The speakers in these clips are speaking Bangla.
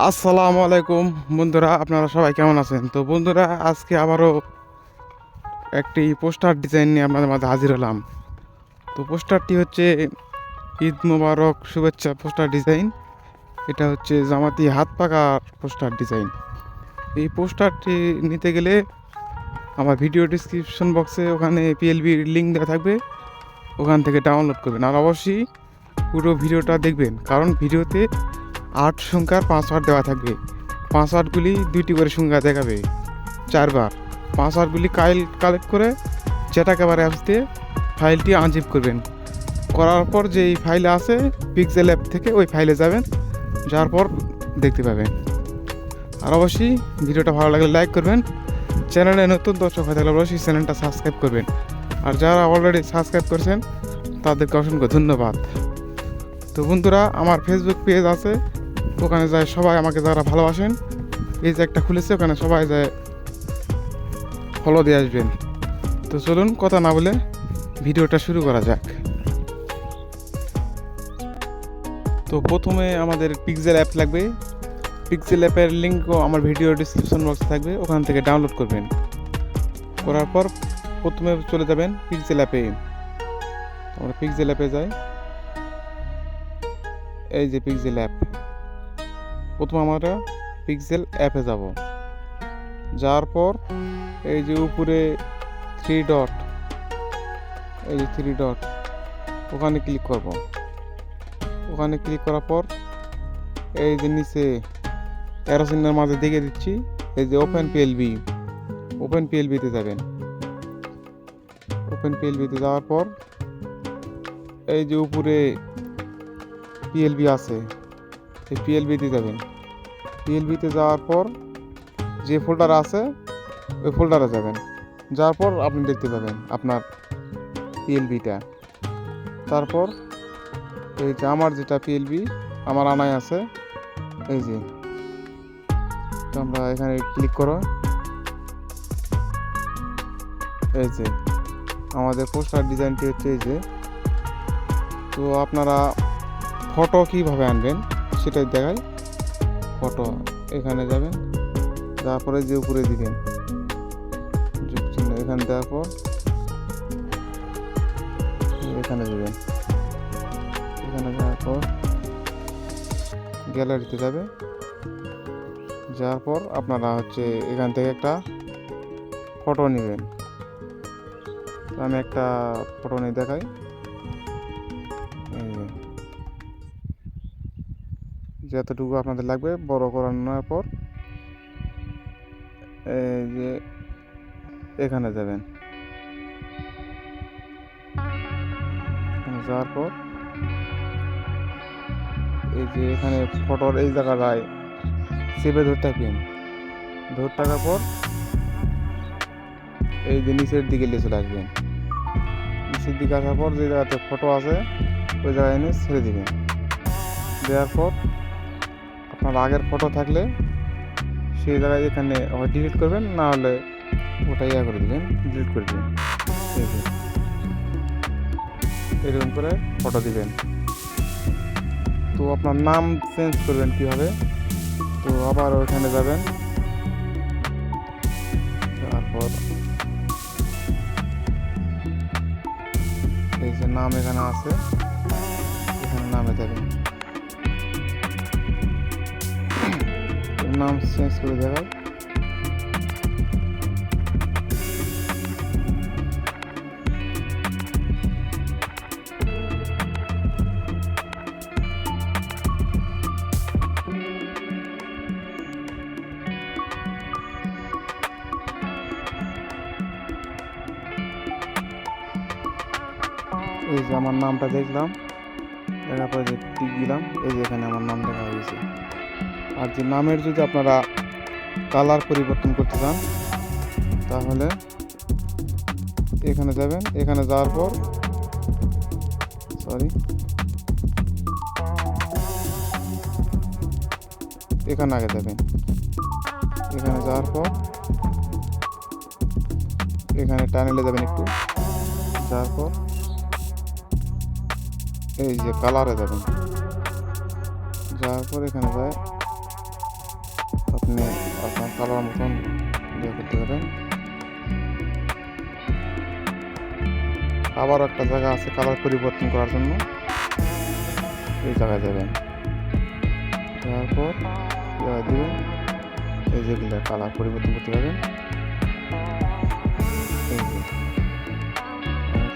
আসসালামু আলাইকুম। বন্ধুরা, আপনারা সবাই কেমন আছেন? তো বন্ধুরা, আজকে আবারও একটি পোস্টার ডিজাইন নিয়ে আপনাদের মাঝে হাজির হলাম। তো পোস্টারটি হচ্ছে ঈদ মোবারক শুভেচ্ছা পোস্টার ডিজাইন। এটা হচ্ছে জামাতি হাত পাকা পোস্টার ডিজাইন। এই পোস্টারটি নিতে গেলে আমার ভিডিও ডিসক্রিপশন বক্সে ওখানে পিএলবির লিঙ্ক দেওয়া থাকবে। ওখান থেকে ডাউনলোড করবেন। আর অবশ্যই পুরো ভিডিওটা দেখবেন। কারণ ভিডিওতে আট সংখ্যার পাসওয়ার্ড দেওয়া থাকবে। পাসওয়ার্ডগুলি দুইটি করে সংখ্যা দেখাবে। চারবার। পাসওয়ার্ডগুলি কাইল কালেক্ট করে চেটাকেবার অ্যাপস দিয়ে ফাইলটি আনজিপ করবেন। করার পর যেই ফাইলে আছে পিক্সেল অ্যাপ থেকে ওই ফাইলে যাবেন, যাওয়ার পর দেখতে পাবেন। আর অবশ্যই ভিডিওটা ভালো লাগলে লাইক করবেন। চ্যানেলে নতুন দর্শক হয়ে থাকলে অবশ্যই চ্যানেলটা সাবস্ক্রাইব করবেন। আর যারা অলরেডি সাবস্ক্রাইব করেছেন, তাদেরকে অসংখ্য ধন্যবাদ। তো বন্ধুরা, আমার ফেসবুক পেজ আছে। ওখানে যায় সবাই আমাকে যারা ভালোবাসেন, এই যে একটা খুলেছে, ওখানে সবাই যায় ফলো দিয়ে আসবেন। তো চলুন, কথা না বলে ভিডিওটা শুরু করা যাক। তো প্রথমে আমাদের পিকজেল অ্যাপ লাগবে। পিক্সেল অ্যাপের লিঙ্কও আমার ভিডিও ডিসক্রিপশন বক্সে থাকবে, ওখান থেকে ডাউনলোড করবেন। করার পর প্রথমে চলে যাবেন পিক্সেল অ্যাপে আমরা পিক্সেল অ্যাপে যাই। এই যে পিক্সেল অ্যাপ প্রথম আমরা পিক্সেল অ্যাপে যাব। যাওয়ার পর এই যে উপরে থ্রি ডট এই যে থ্রি ডট ওখানে ক্লিক করব। ওখানে ক্লিক করার পর এই যে নিচে অ্যারোসিনের মাঝে দেখে দিচ্ছি, এই যে ওপেন পিএলবি ওপেন পিএলবিতে যাবেন। ওপেন পিএলবিতে যাওয়ার পর এই যে উপরে পিএলবি আছে এই পিএলবিতে যাবেন। পিএলবিতে যাওয়ার পর যে ফোল্ডার আছে, ওই ফোল্ডারে যাবেন। যাওয়ার পর আপনি দেখতে পাবেন আপনার পিএলবিটা তারপর এই যে আমার যেটা পিএলবি আমার আনায় আছে, এই যে। আমরা এখানে ক্লিক করো। এই যে, আমাদের পোস্টার ডিজাইনটি হচ্ছে এই যে। তো আপনারা ফটো কীভাবে আনবেন? সেটাই দেখাই। ফটো এখানে যাবেন তারপরে যে উপরে দিবেন এখানে দেওয়ার পর এখানে দিবেন এখানে যাওয়ার পর গ্যালারিতে যাবে। যাওয়ার পর আপনারা হচ্ছে এখান থেকে একটা ফটো নেবেন। আমি একটা ফটো নিয়ে দেখাই। যতটুকু আপনাদের লাগবে বড় করানোর পর এই যে এখানে যাবেন। যাওয়ার পর এই যে এখানে ফটোর এই জায়গাটায় চেপে ধরে থাকবেন। ধরে থাকার পর এই যে নিচের দিকে নিয়ে চলে নিচের দিকে আসার পর যে জায়গাতে ফটো আছে, ওই জায়গায় এনে ছেড়ে দিবেন। দেওয়ার পর আপনার আগের ফটো থাকলে সেই জায়গায় এখানে ডিলিট করবেন, না হলে ওটা ইয়া করে দিবেন ডিলিট করে দিবেন। এরকম করে ফটো দিবেন। তো আপনার নাম চেঞ্জ করবেন কীভাবে? তো আবার ওখানে যাবেন। তারপর এই যে নাম এখানে আছে, এখানে নামে যাবেন। নাম চেঞ্জ করে দেখায় এই যে আমার নামটা দেখলাম দেখার পরে যে টিক দিলাম, এই যে এখানে আমার নাম দেখা হয়েছে। আর যে নামের যদি আপনারা কালার পরিবর্তন করতে চান, তাহলে এখানে যাবেন। এখানে যাওয়ার পর সরি এখানে আগে যাবেন। এখানে যাওয়ার পর, এখানে টানেলে যাবেন একটু। যাওয়ার পর, এই যে কালারে যাবেন। যাওয়ার পর এখানে যায় আপনি আপনার কালার মতন ইয়ে করতে পারেন। আবার একটা জায়গা আছে কালার পরিবর্তন করার জন্য। এই জায়গায় যাবেন। তারপর দিবেন। এই যেগুলো কালার পরিবর্তন করতে পারবেন।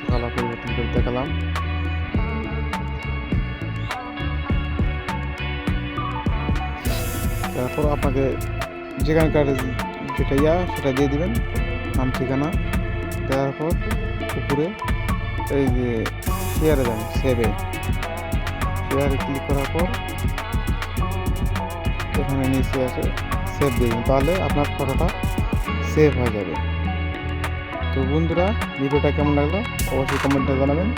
কালার পরিবর্তন করে দেখালাম। তারপর আপনাকে যেখানকার যেটা ইয়া, সেটা দিয়ে দিবেন, নাম, ঠিকানা, দেওয়ার পর উপরে এই যে শেয়ারে যান সেভে শেয়ারে ক্লিক করার পর এখানে নিচে আছে সেভ দিয়ে দিন, তাহলে আপনার ফটোটা সেভ হয়ে যাবে। তো বন্ধুরা, ভিডিওটা কেমন লাগল? অবশ্যই কমেন্টে জানাবেন।